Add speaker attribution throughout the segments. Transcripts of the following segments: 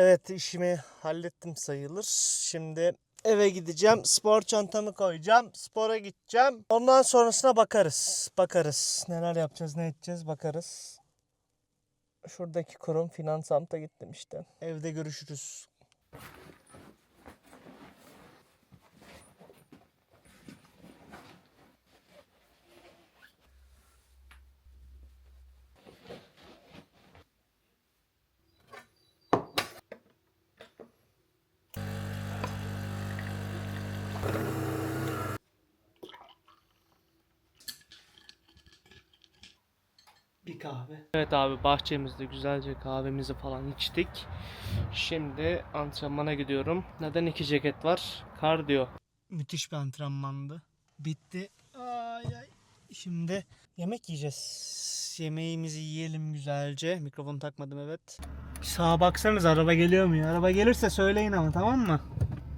Speaker 1: Evet işimi hallettim sayılır. Şimdi eve gideceğim. Spor çantamı koyacağım. Spora gideceğim. Ondan sonrasına bakarız. Bakarız. Neler yapacağız, ne edeceğiz bakarız. Şuradaki kurum Finansamt'a gittim işte. Evde görüşürüz. Bir kahve. Evet abi bahçemizde güzelce kahvemizi falan içtik. Şimdi antrenmana gidiyorum. Neden iki ceket var? Kardiyo. Müthiş bir antrenmandı. Bitti. Ay ay. Şimdi yemek yiyeceğiz. Yemeğimizi yiyelim güzelce. Mikrofonu takmadım evet. Bir sağa baksanız araba geliyor mu ya? Araba gelirse söyleyin ama tamam mı?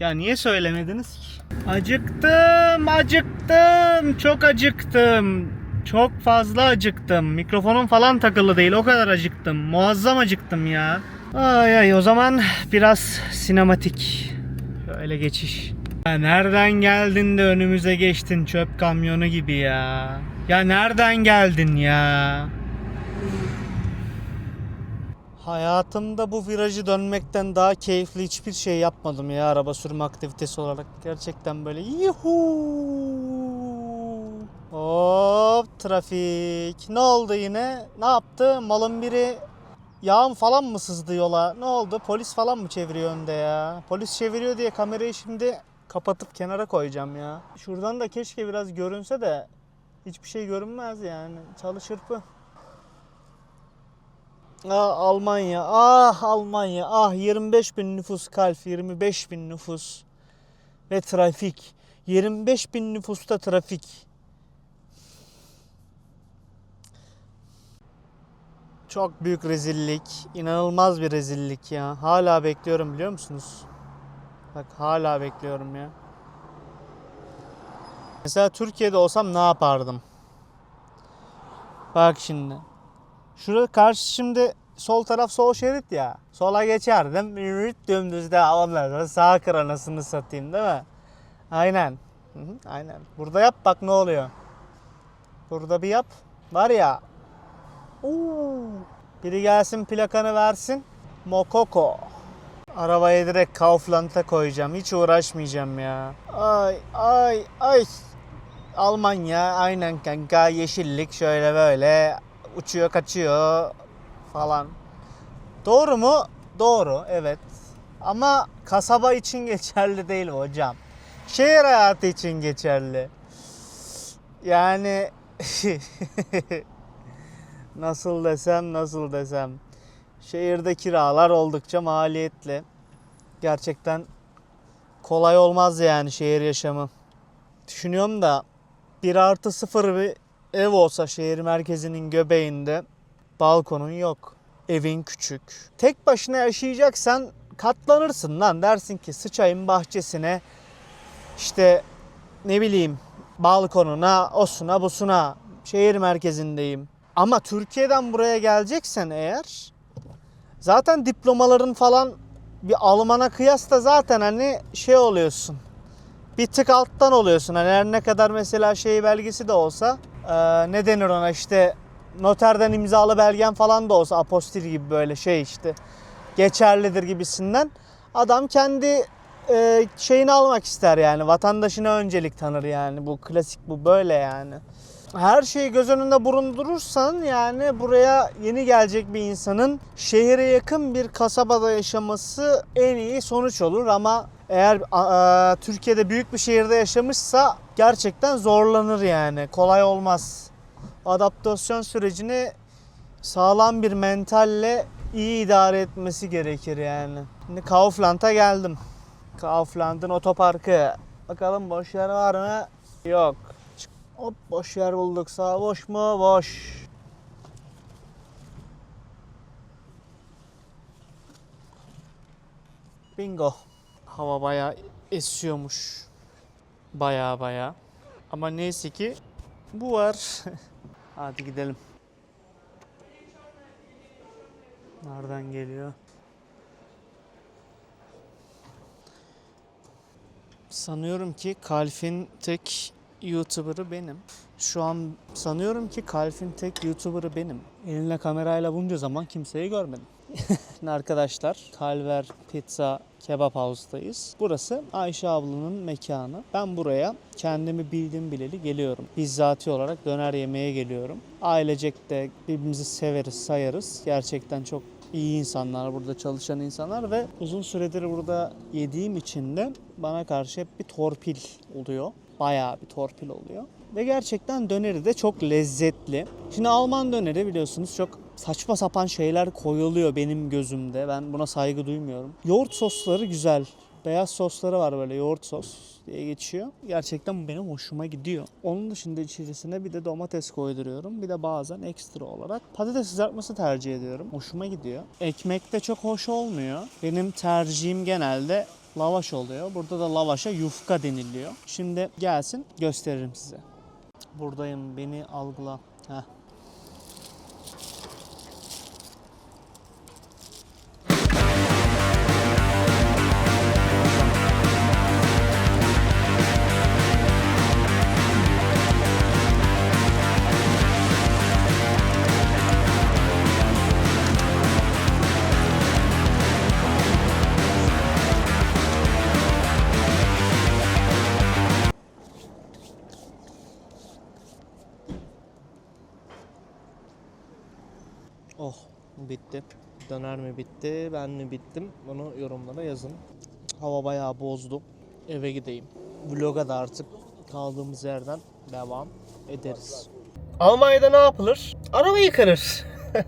Speaker 1: Ya niye söylemediniz ki? Acıktım, acıktım, çok acıktım. Çok fazla acıktım. Mikrofonum falan takılı değil. O kadar acıktım. Muazzam acıktım ya. Ay ay o zaman biraz sinematik. Şöyle geçiş. Ya nereden geldin de önümüze geçtin çöp kamyonu gibi ya. Ya nereden geldin ya? Hayatımda bu virajı dönmekten daha keyifli hiçbir şey yapmadım ya araba sürme aktivitesi olarak. Gerçekten böyle yuhu. Hop trafik. Ne oldu yine? Ne yaptı? Malın biri yağın falan mı sızdı yola? Ne oldu? Polis falan mı çeviriyor önde ya? Polis çeviriyor diye kamerayı şimdi kapatıp kenara koyacağım ya. Şuradan da keşke biraz görünse de hiçbir şey görünmez yani. Çalı çırpı. Ah Almanya, ah Almanya, ah 25 bin nüfus kalf, 25 bin nüfus ve trafik. 25 bin nüfusta trafik. Çok büyük rezillik, inanılmaz bir rezillik ya. Hala bekliyorum biliyor musunuz? Bak hala bekliyorum ya. Mesela Türkiye'de olsam ne yapardım? Bak şimdi. Şurada karşı şimdi sol taraf sol şerit ya. Sola geçerdim. Dümdüz devam ederdim. Sağ kır anasını satayım değil mi? Aynen. Hı hı, aynen. Burada yap bak ne oluyor. Burada bir yap. Var ya. Oo. Biri gelsin plakanı versin. Mokoko. Arabayı direkt Kaufland'a koyacağım. Hiç uğraşmayacağım ya. Ay ay ay. Almanya aynen kanka yeşillik şöyle böyle uçuyor kaçıyor falan. Doğru mu? Doğru evet. Ama kasaba için geçerli değil hocam. Şehir hayatı için geçerli. Yani nasıl desem nasıl desem. Şehirde kiralar oldukça maliyetli. Gerçekten kolay olmaz yani şehir yaşamı. Düşünüyorum da 1 artı 0 bir ev olsa şehir merkezinin göbeğinde balkonun yok. Evin küçük. Tek başına yaşayacaksan katlanırsın lan. Dersin ki sıçayım bahçesine işte ne bileyim balkonuna, osuna, busuna şehir merkezindeyim. Ama Türkiye'den buraya geleceksen eğer zaten diplomaların falan bir Alman'a kıyasla zaten hani şey oluyorsun bir tık alttan oluyorsun. Hani her ne kadar mesela şey belgesi de olsa eee, ne denir ona işte noterden imzalı belgen falan da olsa apostil gibi böyle şey işte geçerlidir gibisinden adam kendi e, şeyini almak ister yani. Vatandaşına öncelik tanır yani. Bu klasik bu böyle yani. Her şeyi göz önünde bulundurursan yani buraya yeni gelecek bir insanın şehire yakın bir kasabada yaşaması en iyi sonuç olur ama eğer a, Türkiye'de büyük bir şehirde yaşamışsa gerçekten zorlanır yani. Kolay olmaz. Adaptasyon sürecini sağlam bir mentalle iyi idare etmesi gerekir yani. Şimdi Kaufland'a geldim. Kaufland'ın otoparkı. Bakalım boş yer var mı? Yok. Hop boş yer bulduk. Sağ boş mu? Boş. Bingo. Hava bayağı esiyormuş. Bayağı bayağı. Ama neyse ki bu var. Hadi gidelim. Nereden geliyor? Sanıyorum ki Kalf'in tek YouTuber'ı benim. Şu an sanıyorum ki Kalf'in tek YouTuber'ı benim. Eline kamerayla bunca zaman kimseyi görmedim. Arkadaşlar Kalver Pizza Kebap House'dayız. Burası Ayşe ablanın mekanı. Ben buraya kendimi bildim bileli geliyorum. Bizzati olarak döner yemeye geliyorum. Ailecek de birbirimizi severiz, sayarız. Gerçekten çok iyi insanlar burada çalışan insanlar ve uzun süredir burada yediğim için de bana karşı hep bir torpil oluyor. Bayağı bir torpil oluyor. Ve gerçekten döneri de çok lezzetli. Şimdi Alman döneri biliyorsunuz çok saçma sapan şeyler koyuluyor benim gözümde. Ben buna saygı duymuyorum. Yoğurt sosları güzel. Beyaz sosları var böyle yoğurt sos diye geçiyor. Gerçekten benim hoşuma gidiyor. Onun dışında içerisine bir de domates koyduruyorum. Bir de bazen ekstra olarak patates kızartması tercih ediyorum. Hoşuma gidiyor. Ekmek de çok hoş olmuyor. Benim tercihim genelde lavaş oluyor. Burada da lavaşa yufka deniliyor. Şimdi gelsin gösteririm size. Buradayım beni algıla. Heh. Oh bitti. Döner mi bitti, ben mi bittim? Bunu yorumlara yazın. Hava bayağı bozdu. Eve gideyim. Vloga da artık kaldığımız yerden devam ederiz. Almanya'da ne yapılır? Araba yıkanır.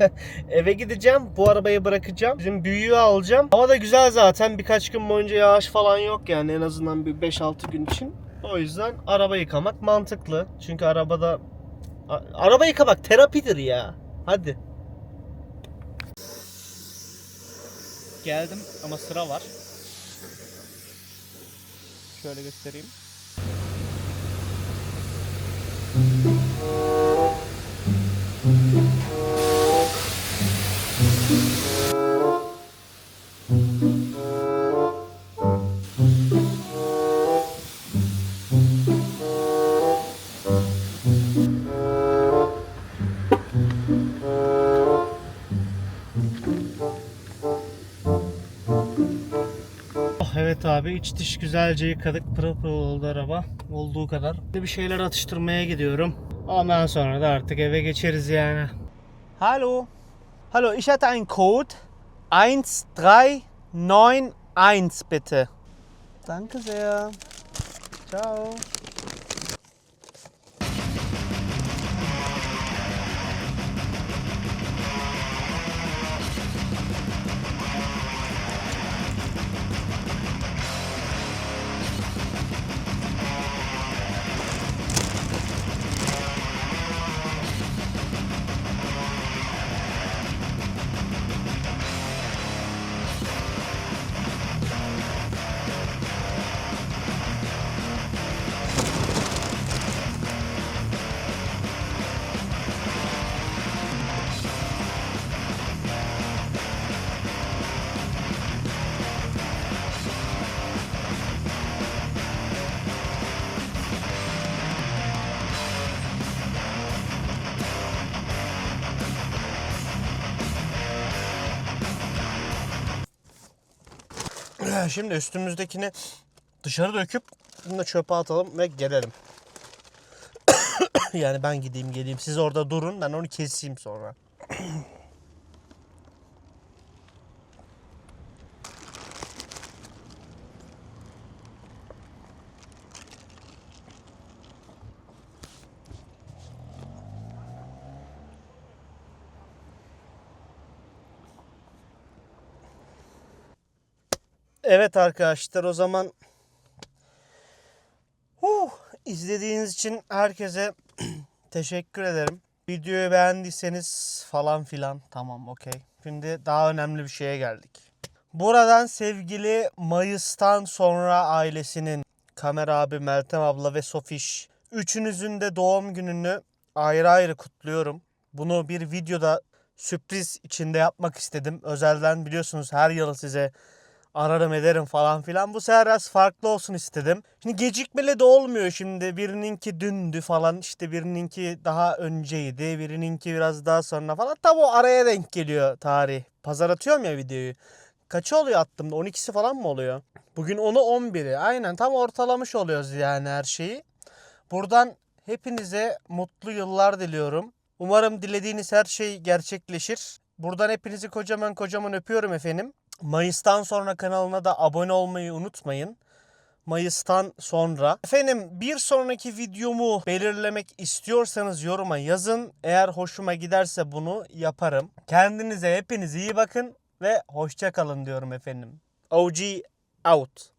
Speaker 1: Eve gideceğim. Bu arabayı bırakacağım. Bizim büyüğü alacağım. Hava da güzel zaten. Birkaç gün boyunca yağış falan yok yani en azından bir 5-6 gün için. O yüzden araba yıkamak mantıklı. Çünkü arabada araba yıkamak terapidir ya. Hadi. Geldim ama sıra var. Şöyle göstereyim. Evet abi iç dış güzelce yıkadık. Pırıl pırıl oldu araba. Olduğu kadar. Bir şeyler atıştırmaya gidiyorum. Ondan sonra da artık eve geçeriz yani. Hallo. Hallo, ich hatte einen Code 1391 bitte. Danke sehr. Ciao. Şimdi üstümüzdekini dışarı döküp bunu da çöpe atalım ve gelelim. yani ben gideyim geleyim. Siz orada durun ben onu keseyim sonra. Evet arkadaşlar o zaman huh, izlediğiniz için herkese teşekkür ederim. Videoyu beğendiyseniz falan filan tamam okey. Şimdi daha önemli bir şeye geldik. Buradan sevgili Mayıs'tan sonra ailesinin Kamer abi, Meltem abla ve Sofiş üçünüzün de doğum gününü ayrı ayrı kutluyorum. Bunu bir videoda sürpriz içinde yapmak istedim. Özelden biliyorsunuz her yıl size ararım ederim falan filan. Bu sefer biraz farklı olsun istedim. Şimdi gecikmeli de olmuyor şimdi. Birininki dündü falan işte birininki daha önceydi. Birininki biraz daha sonra falan. Tam o araya denk geliyor tarih. Pazar atıyorum ya videoyu. Kaçı oluyor attığımda? 12'si falan mı oluyor? Bugün onu 11'i. Aynen tam ortalamış oluyoruz yani her şeyi. Buradan hepinize mutlu yıllar diliyorum. Umarım dilediğiniz her şey gerçekleşir. Buradan hepinizi kocaman kocaman öpüyorum efendim. Mayıs'tan sonra kanalına da abone olmayı unutmayın. Mayıs'tan sonra. Efendim bir sonraki videomu belirlemek istiyorsanız yoruma yazın. Eğer hoşuma giderse bunu yaparım. Kendinize hepiniz iyi bakın ve hoşça kalın diyorum efendim. OG out.